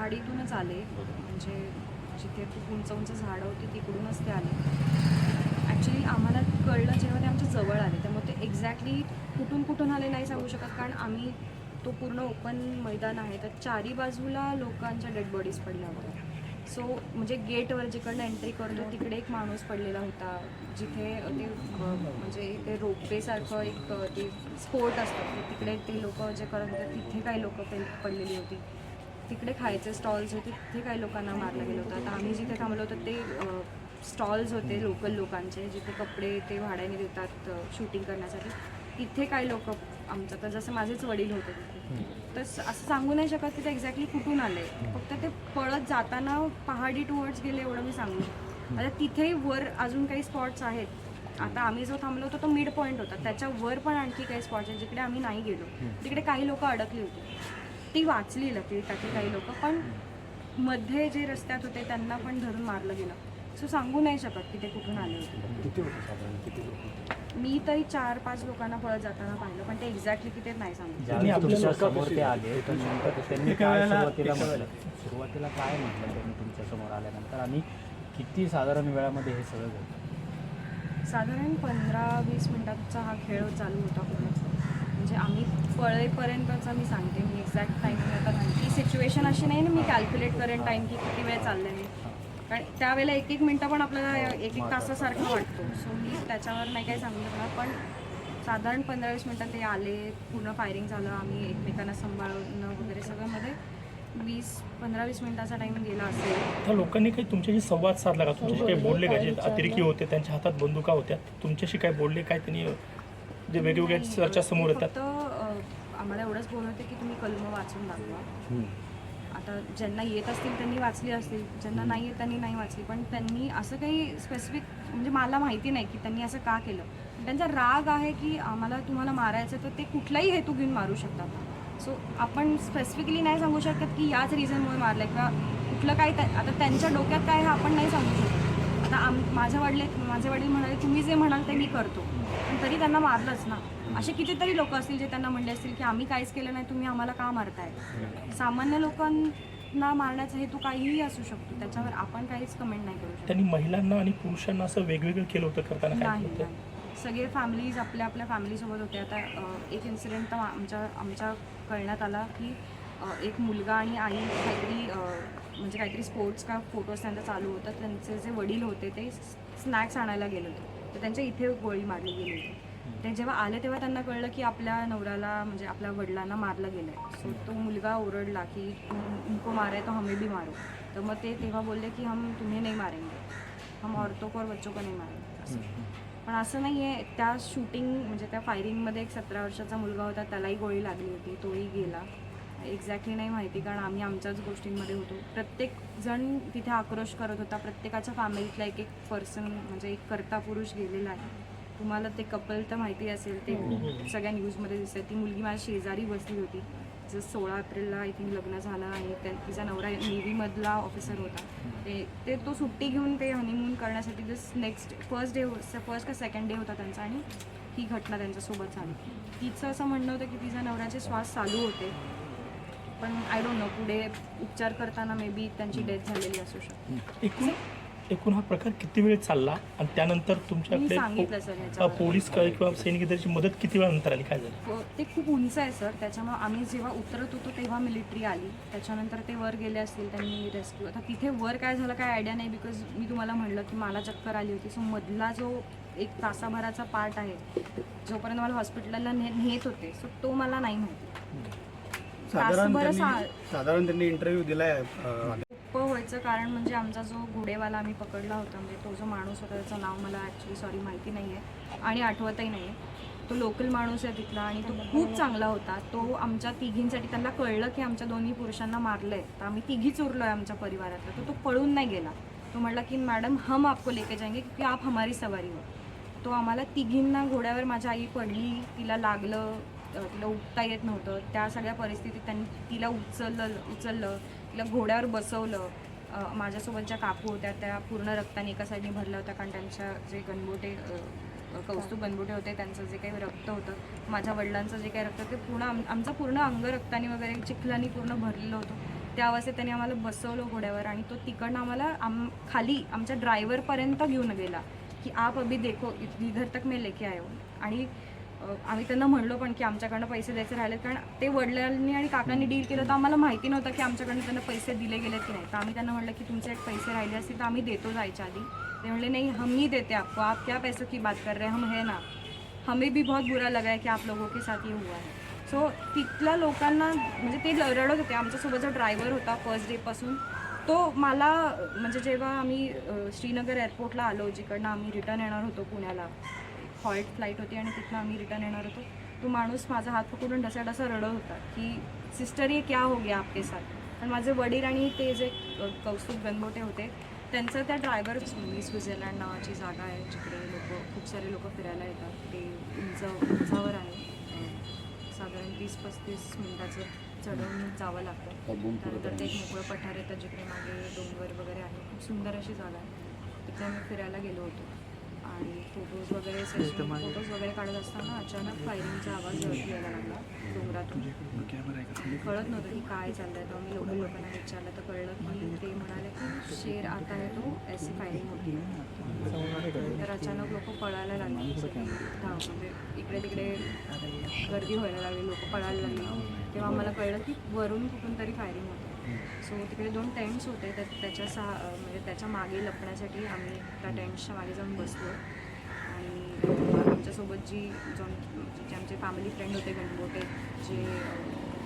पहाडीतूनच आले. म्हणजे जिथे खूप उंच उंच झाडं होती तिकडूनच ते आले. ॲक्च्युली आम्हाला कळलं जेव्हा ते आमच्या जवळ आले. त्यामुळे ते एक्झॅक्टली कुठून कुठून आले नाही सांगू शकत. कारण आम्ही तो पूर्ण ओपन मैदान आहे. तर चारी बाजूला लोकांच्या डेड बॉडीज पडल्या होत्या. सो म्हणजे गेटवर जिकडनं एंट्री करतो तिकडे एक माणूस पडलेला होता. जिथे ते म्हणजे ते रोपवेसारखं एक ते स्पोर्ट असतं. तिकडे ते लोक जे करत होते तिथे काही लोक पडलेली होती. तिकडे खायचे स्टॉल्स होते तिथे काही लोकांना मारलं गेलं होतं. आता आम्ही जिथे थांबलो होतो ते स्टॉल्स होते लोकल लोकांचे जिथे कपडे ते भाड्याने देतात शूटिंग करण्यासाठी. तिथे काही लोक आमचं तर जसं माझेच वडील होते तिथे. तर असं सांगू नाही शकत की ते एक्झॅक्टली कुठून आले. फक्त ते पळत जाताना पहाडी टुवर्ड्स गेले एवढं मी सांगू. आता तिथे वर अजून काही स्पॉट्स आहेत. आता आम्ही जो थांबलो होतो तो मिड पॉईंट होता. त्याच्या वर पण आणखी काही स्पॉट्स आहेत जिकडे आम्ही नाही गेलो. तिकडे काही लोक अडकली होती. ती वाचली त्यातली काही लोक पण मध्ये जे रस्त्यात होते त्यांना पण धरून मारलं गेलं. सो सांगू नाही शकत की ते कुठून आले होते. किती होते साधारण? किती लोक? मी तरी चार पाच लोकांना पळत जाताना पाहिलं पण ते एक्झॅक्टली किती नाही सांगू. ज्यावेळी आपल्या तुमच्या लोकांपाशी समोर ते आले तर नंतर त्यांनी एका काय वेळेला- सुरुवातीला काय म्हटलं त्यांनी तुमच्यासमोर आल्यानंतर? आणि किती साधारण वेळामध्ये हे सगळं घडलं साधारण पंधरा वीस मिनिटाचा हा खेळ चालू होता पूर्ण. पळेपर्यंतचा मी सांगते मी एक्झॅक्ट टायमिंग आता सिच्युएशन अशी नाही ना मी कॅल्क्युलेट करेन टाईम की किती वेळ चाललं आहे कारण त्यावेळेला एक एक मिनटं पण आपल्याला एक एक तासासारखं वाटतो. सो मी त्याच्यावर नाही काही सांगू शकणार पण साधारण पंधरा वीस मिनटात ते आले पूर्ण फायरिंग झालं आम्ही एकमेकांना सांभाळणं वगैरे सगळं मध्ये वीस पंधरा वीस मिनिटाचा टाईम गेला असेल. त्या लोकांनी काही तुमच्याशी संवाद साधला का? तुमच्याशी काही बोलले का? जे अतिरेकी होते त्यांच्या हातात बंदुका होत्या तुमच्याशी काय बोलले? काय त्यांनी जे वेगवेगळ्या चर्चा समोर येतात? आम्हाला एवढंच बोलत होते की तुम्ही कलम वाचून दाखवा. आता ज्यांना येत असतील त्यांनी वाचली असतील. ज्यांना नाही येत त्यांनी नाही वाचली. पण त्यांनी असं काही स्पेसिफिक म्हणजे मला माहिती नाही की त्यांनी असं का केलं. पण त्यांचा राग आहे की आम्हाला तुम्हाला मारायचं तर ते कुठलाही हेतू घेऊन मारू शकतात. सो आपण स्पेसिफिकली नाही सांगू शकत की याच रिझनमुळे मारलं किंवा कुठलं काय आता त्यांच्या डोक्यात काय हे आपण नाही सांगू शकत. आता आम माझ्या वडले माझे वडील म्हणाले तुम्ही जे म्हणाल ते मी करतो. पण तरी त्यांना मारलंच ना. असे कितीतरी लोक असतील जे त्यांना म्हणले असतील की आम्ही काहीच केलं नाही तुम्ही आम्हाला का मारताय? सामान्य लोकांना मारण्याचा हेतू काहीही असू शकतो. त्याच्यावर आपण काहीच कमेंट नाही करू शकत. त्यांनी महिलांना आणि पुरुषांना असं वेगवेगळं केलं होतं करताना काय नाही केलं होतं? नाही. सगळे फॅमिलीज आपल्या आपल्या फॅमिलीसोबत होते. आता अ, एक इन्सिडेंट तर आमच्या आमच्या कळण्यात आला की अ, एक मुलगा आणि आई काहीतरी अ, म्हणजे काहीतरी स्पोर्ट्स का फोटोज त्यांचा चालू होता. त्यांचे जे वडील होते ते स्नॅक्स आणायला गेले होते. तर त्यांच्या इथे गोळी मारली गेली होती. ते जेव्हा आले तेव्हा त्यांना कळलं की आपल्या नवऱ्याला म्हणजे आपल्या वडिलांना मारलं गेलं आहे सो तो मुलगा ओरडला की "तुम- उनको मारे तो हमें भी मारो. तर मग ते तेव्हा बोलले की हम तुम्हें नहीं मारेंगे. हम औरतों को और बच्चों को नहीं मारेंगे. असं. पण असं नाही आहे त्या शूटिंग म्हणजे त्या फायरिंगमध्ये एक सतरा वर्षाचा मुलगा होता. त्यालाही गोळी लागली होती. तोही गेला. एक्झॅक्टली नाही माहिती कारण आम्ही आमच्याच गोष्टींमध्ये होतो. प्रत्येक जण तिथे आक्रोश करत होता. प्रत्येकाच्या फॅमिलीतला एक एक पर्सन म्हणजे एक कर्ता पुरुष गेलेला आहे. तुम्हाला ते कपल तर माहिती असेल ते सगळ्या न्यूजमध्ये दिसतं ती मुलगी माझ्या शेजारी बसली होती. जर सोळा एप्रिलला आय थिंक लग्न झालं आणि त्या तिचा नवरा नेव्हीमधला ऑफिसर होता. ते ते तो सुट्टी घेऊन ते हनीमून करण्यासाठी just next first day first का सेकंड डे होता त्यांचा आणि ही घटना त्यांच्यासोबत झाली. तिचं असं म्हणणं होतं की तिच्या नवऱ्याचे श्वास चालू होते. पण आय डोंट नो पुढे उपचार करताना मे बी त्यांची डेथ झालेली असू शकते. एकूण हा प्रकार किती वेळ चालला आणि त्यानंतर तुमच्याकडे सांगितलं सर पो- पोलीस किंवा सैनिक दलाची मदत किती वेळानंतर आली? काय झालं? व ते खूप उंच आहे सर. त्याच्यामुळे आम्ही जेव्हा उतरत होतो तेव्हा मिलिटरी आली. त्याच्यानंतर ते वर गेले असतील त्यांनी रेस्क्यू आता तिथे वर काय झालं काय आयडिया नाही बिकॉज मी तुम्हाला म्हणलं की मला चक्कर आली होती. सो मधला जो एक तासाभराचा पार्ट आहे जोपर्यंत मला हॉस्पिटलला ने नेत होते सो तो मला नाही माहिती. साधारण तासभर सा- त्यांनी साधारण त्यांनी इंटरव्ह्यू दिलाय अं, व्हायचं कारण म्हणजे आमचा जो घोडेवाला आम्ही पकडला होता म्हणजे तो जो माणूस होता त्याचं नाव मला ॲक्च्युली सॉरी माहिती नाही आहे आणि आठवतही नाही आहे तो लोकल माणूस आहे तिथला आणि तो खूप चांगला होता. तो आमच्या तिघींसाठी त्यांना कळलं की आमच्या दोन्ही पुरुषांना मारलं आहे तर आम्ही तिघीच उरलो आहे आमच्या परिवारातला तर तो पळून नाही गेला. तो म्हटला की मॅडम हम आपको लेके जाएंगे क्योंकि आप हमारी सवारी हो. तो आम्हाला तिघींना घोड्यावर माझ्या आई पडली तिला लागलं तिला उठता येत नव्हतं. त्या सगळ्या परिस्थितीत त्यांनी तिला उचललं उचललं तिला घोड्यावर बसवलं. माझ्यासोबत ज्या काकू होत्या त्या पूर्ण रक्ताने एका साईडने भरल्या होत्या कारण त्यांच्या जे गणबोटे कौस्तुभ गणबोटे होते त्यांचं जे काही रक्त होतं माझ्या वडिलांचं जे काही रक्त ते पूर्ण आम आमचं पूर्ण अंग रक्ताने वगैरे चिखलानी पूर्ण भरलेलं होतं. त्या अवस्थेत त्यांनी आम्हाला बसवलं घोड्यावर आणि तो तिकडनं आम्हाला आम खाली आमच्या ड्रायव्हरपर्यंत घेऊन गेला की आप अभी देखो इधर तक मी लेके आयो आणि आम्ही त्यांना म्हणलो पण की आमच्याकडनं पैसे द्यायचे राहिले कारण ते वडिलांनी आणि काकांनी डील केलं तर आम्हाला माहिती नव्हतं की आमच्याकडनं त्यांना पैसे दिले गेलेत की नाही. तर आम्ही त्यांना म्हणलं की तुमचे एक पैसे राहिले असतील तर आम्ही देतो जायच्या आधी. ते म्हणले नाही हम ही देते आपको. आप क्या पैसों की बात कर रहे हैं? हम है ना. हमें भी बहुत बुरा लगा है की आप लोगों के साथ ये हुआ है. सो तिथल्या लोकांना म्हणजे ते रडत होते. आमच्यासोबत जो ड्रायव्हर होता फर्स्ट डेपासून तो मला म्हणजे जेव्हा आम्ही श्रीनगर एअरपोर्टला आलो जिकडनं आम्ही रिटर्न येणार होतो पुण्याला हॉल्ट फ्लाईट होती आणि तिथनं आम्ही रिटर्न येणार होतो. तो माणूस माझा हात पकडून ढसाढसा रडत होता की सिस्टर ये क्या हो गया आपके साथ? पण माझे वडील आणि ते जे कौस्तुभ गणबोटे होते त्यांचं त्या ड्रायव्हर मी स्वित्झर्लंड नावाची जागा आहे जिकडे लोक खूप सारे लोक फिरायला येतात. ते उंच उंचावर आहे. साधारण तीस पस्तीस मिनिटाचं चढवून जावं लागतं. त्यानंतर ते एक मोकळं पठार येतं जिकडे मागे डोंगर वगैरे आहे. खूप सुंदर अशी जागा आहे. तिथे आम्ही फिरायला गेलो होतो. आणि फोटोज वगैरे सेशन फोटोज वगैरे काढत असताना अचानक फायरिंगचा आवाज यायला लागला डोंगरातून. कळत नव्हतं की काय चाललंय तर आम्ही लोकल लोकांना विचारलं तर कळलं की ते म्हणाले की शेर आता आहे तो ऐसी फायरिंग होती तर अचानक लोक पळायला लागली. म्हणजे इकडे तिकडे गर्दी व्हायला लागली. लोक पळायला लागली. तेव्हा आम्हाला कळलं की वरून कुठून तरी फायरिंग होतं सो तिकडे दोन टेंट्स होते. तर त्याच्या सहा म्हणजे त्याच्यामागे लपण्यासाठी आम्ही त्या टेंट्सच्या मागे जाऊन बसलो. आणि आमच्यासोबत जी जाऊन जे आमचे फॅमिली फ्रेंड होते गणगोटे जे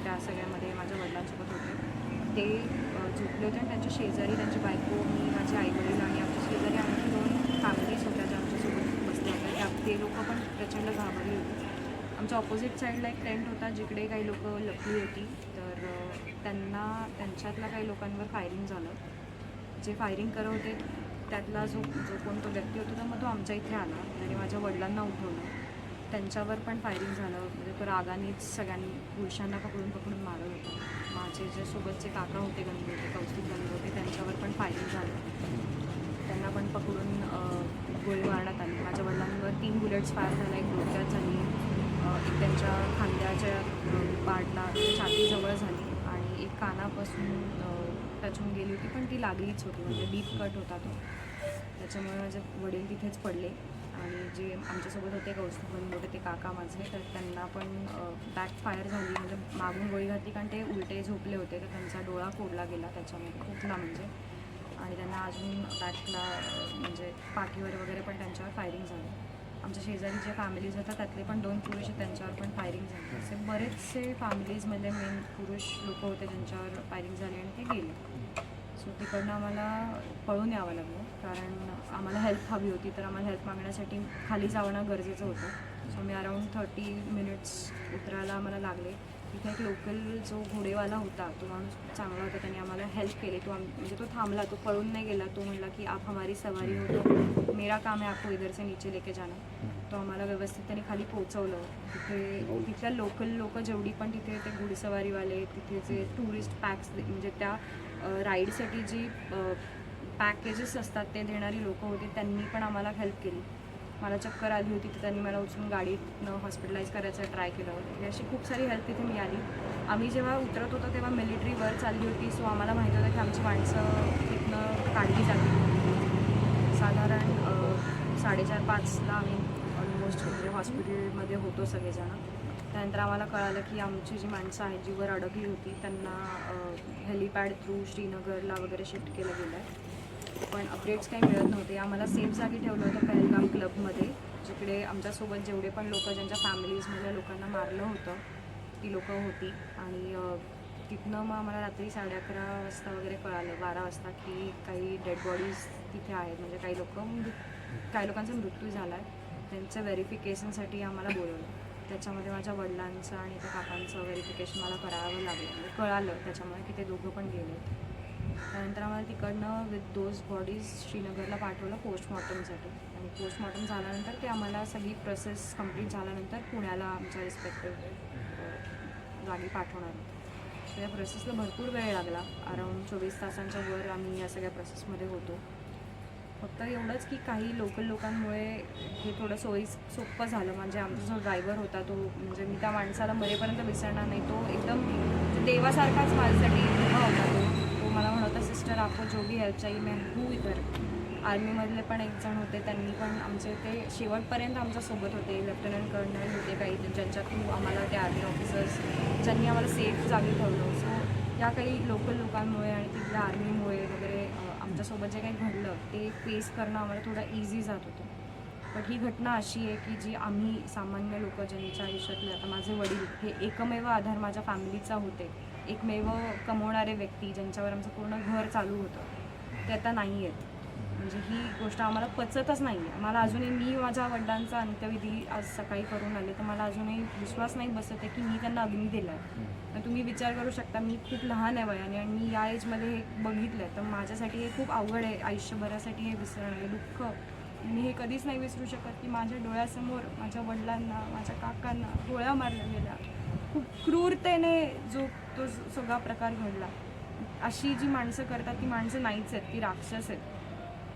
त्या सगळ्यामध्ये माझ्या वडिलांसोबत होते ते झोपले होते आणि त्यांच्या शेजारी त्यांची बायको मी माझे आईवडील आणि आमच्या शेजारी आणखी दोन फॅमिलीज होत्या ज्या आमच्यासोबत बसल्या होत्या. त्या ते लोक पण प्रचंड घाबरली होती. आमच्या ऑपोजिट साईडला एक टेंट होता जिकडे काही लोक लपली होती. तर त्यांना त्यांच्यातल्या काही लोकांवर फायरिंग झालं. जे फायरिंग करत होते त्यातला जो जो कोण तो व्यक्ती होता तर मग तो आमच्या इथे आला आणि माझ्या वडिलांना उठवलं. त्यांच्यावर पण फायरिंग झालं. म्हणजे तो रागानेच सगळ्यांनी पुरुषांना पकडून पकडून मारत होता. माझे जे सोबतचे काका होते गणगोटे कौस्तुभ होते त्यांच्यावर पण फायरिंग झालं. त्यांना पण पकडून गोळी मारण्यात आली. माझ्या वडिलांवर तीन बुलेट्स फायर झाल्या एक डोक्यात झाली. एक त्यांच्या खांद्याच्या पाडला छातीजवळ झाली आणि एक कानापासून टच होऊन गेली होती पण ती लागलीच होती. म्हणजे डीप कट होता तो. त्याच्यामुळे माझे वडील तिथेच पडले आणि जे आमच्यासोबत होते कौस्तुभ मोठे ते काका माझे तर त्यांना पण बॅक फायर झाली. म्हणजे मागून गोळी घातली कारण ते उलटे झोपले होते तर त्यांचा डोळा फोडला गेला त्याच्यामध्ये फुटला म्हणजे. आणि त्यांना अजून बॅकला म्हणजे पाठीवर वगैरे पण त्यांच्यावर फायरिंग झाली. आमच्या शेजारी ज्या फॅमिलीज होतात त्यातले पण दोन पुरुष आहेत, त्यांच्यावर पण फायरिंग झाली. असे बरेचसे फॅमिलीजमध्ये मेन पुरुष लोक होते ज्यांच्यावर फायरिंग झाली आणि ते गेले. सो तिकडनं आम्हाला पळून यावं लागलं. कारण आम्हाला हेल्प हवी होती तर आम्हाला हेल्प मागण्यासाठी खाली जावणं गरजेचं होतं. सो मी अराऊंड थर्टी मिनिट्स उतरायला आम्हाला लागले. तिथे एक लोकल जो घोडेवाला होता तो माणूस खूप चांगला होता त्याने आम्हाला हेल्प केली. तो आम म्हणजे तो थांबला तो पळून नाही गेला. तो म्हणला की आप हमारी सवारी होतो मेरा काम आहे आपको इधर से नीचे लेके जाणं तो आम्हाला व्यवस्थित त्याने खाली पोहोचवलं. तिथे तिथल्या लोकल लोक जेवढी पण तिथे ते घोडेसवारीवाले तिथे जे टुरिस्ट पॅक्स म्हणजे त्या राईडसाठी जी पॅकेजेस असतात ते देणारी लोक होती त्यांनी पण आम्हाला हेल्प केली. मला चक्कर आली होती तर त्यांनी मला उचलून गाडीतनं हॉस्पिटलाइज करायचं ट्राय केलं होतं. म्हणजे अशी खूप सारी हेल्प तिथे मिळाली. आम्ही जेव्हा उतरत होतो तेव्हा मिलिटरी वर चालली होती सो आम्हाला माहिती होतं की आमची माणसं तिथनं काढली जातील. साधारण साडेचार पाचला आम्ही ऑलमोस्ट म्हणजे हॉस्पिटलमध्ये होतो सगळेजणं. त्यानंतर आम्हाला कळालं की आमची जी माणसं आहेत जी वर अडकली होती त्यांना हेलिपॅड थ्रू श्रीनगरला वगैरे शिफ्ट केलं गेलं आहे पण अपडेट्स काही मिळत नव्हते. आम्हाला सेफ जागी ठेवलं होतं पहलगाम क्लबमध्ये जिकडे आमच्यासोबत जेवढे पण लोक ज्यांच्या फॅमिलीजमधल्या लोकांना मारलं होतं ती लोकं होती. आणि तिथनं मग आम्हाला रात्री साडे अकरा वाजता वगैरे कळालं बारा वाजता की काही डेड बॉडीज तिथे आहेत. म्हणजे काही लोक काही लोकांचा मृत्यू झाला आहे त्यांचं व्हेरिफिकेशनसाठी आम्हाला बोलवलं. त्याच्यामध्ये माझ्या वडिलांचं आणि त्या काकांचं व्हेरिफिकेशन मला करावं लागलं. म्हणजे कळालं त्याच्यामुळे की ते दोघं पण गेले. त्यानंतर आम्हाला तिकडनं विथ दोज बॉडीज श्रीनगरला पाठवलं पोस्टमॉर्टमसाठी आणि पोस्टमॉर्टम झाल्यानंतर ते आम्हाला सगळी प्रोसेस कंप्लीट झाल्यानंतर पुण्याला आमच्या रिस्पेक्टिव्ह जागी पाठवणार होते. त्या या प्रोसेसला भरपूर वेळ लागला. अराऊंड चोवीस तासांच्या वर आम्ही या सगळ्या प्रोसेसमध्ये होतो. फक्त एवढंच की काही लोकल लोकांमुळे हे थोडं सोयी सोपं झालं. म्हणजे आमचा जो ड्रायव्हर होता तो म्हणजे मी त्या माणसाला मरेपर्यंत विसरणार नाही. तो एकदम म्हणजे देवासारखाच माझ्यासाठी उभा होता तो. मला म्हणत होता सिस्टर आपको जो भी हेल्प चाहिए मैं हूँ इधर। आर्मीमधले पण एक जण होते त्यांनी पण आमचे ते शेवटपर्यंत आमच्यासोबत होते लेफ्टनंट कर्नल होते काही ज्यांच्या थ्रू आम्हाला ते आर्मी ऑफिसर्स ज्यांनी आम्हाला सेफ जागी ठेवलं. सो या काही लोकल लोकांमुळे आणि तिथल्या आर्मीमुळे वगैरे आमच्यासोबत जे काही घडलं ते फेस करणं आम्हाला थोडं इझी जात होतं. बट ही घटना अशी आहे की जी आम्ही सामान्य लोक ज्यांच्या आयुष्यातले आता माझे वडील हे एकमेव आधार माझ्या फॅमिलीचा होते. एकमेव कमवणारे व्यक्ती ज्यांच्यावर आमचं पूर्ण घर चालू होतं ते आता नाही आहेत. म्हणजे ही गोष्ट आम्हाला पचतच नाही आहे मला अजूनही मी माझ्या वडिलांचा अंत्यविधी आज सकाळी करून आले तर मला अजूनही विश्वास नाही बसत आहे की मी त्यांना अग्नी दिला आहे तर तुम्ही विचार करू शकता मी खूप लहान आहे वयाने आणि मी या एजमध्ये हे बघितलं आहे तर माझ्यासाठी हे खूप अवघड आहे. आयुष्यभरासाठी हे विसरणं हे दुःख. मी हे कधीच नाही विसरू शकत की माझ्या डोळ्यासमोर माझ्या वडिलांना माझ्या काकांना गोळ्या मारल्या गेल्या. खूप क्रूरतेने जो तो सगळा प्रकार घडला. अशी जी माणसं करतात ती माणसं नाहीच आहेत ती राक्षस आहेत.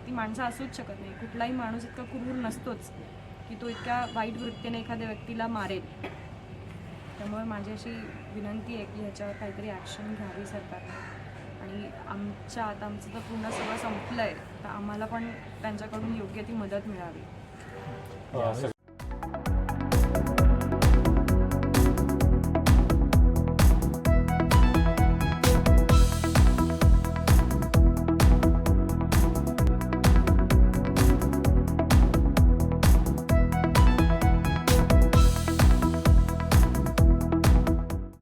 ती माणसं असूच शकत नाही. कुठलाही माणूस इतका क्रूर नसतोच की तो इतक्या वाईट वृत्तीने एखाद्या व्यक्तीला मारेल. त्यामुळे माझी अशी विनंती आहे की ह्याच्यावर काहीतरी ॲक्शन घ्यावी सरकारने आणि आमच्या आता आमचं तर पूर्ण सगळं संपलं आहे तर आम्हाला पण त्यांच्याकडून योग्य ती मदत मिळावी.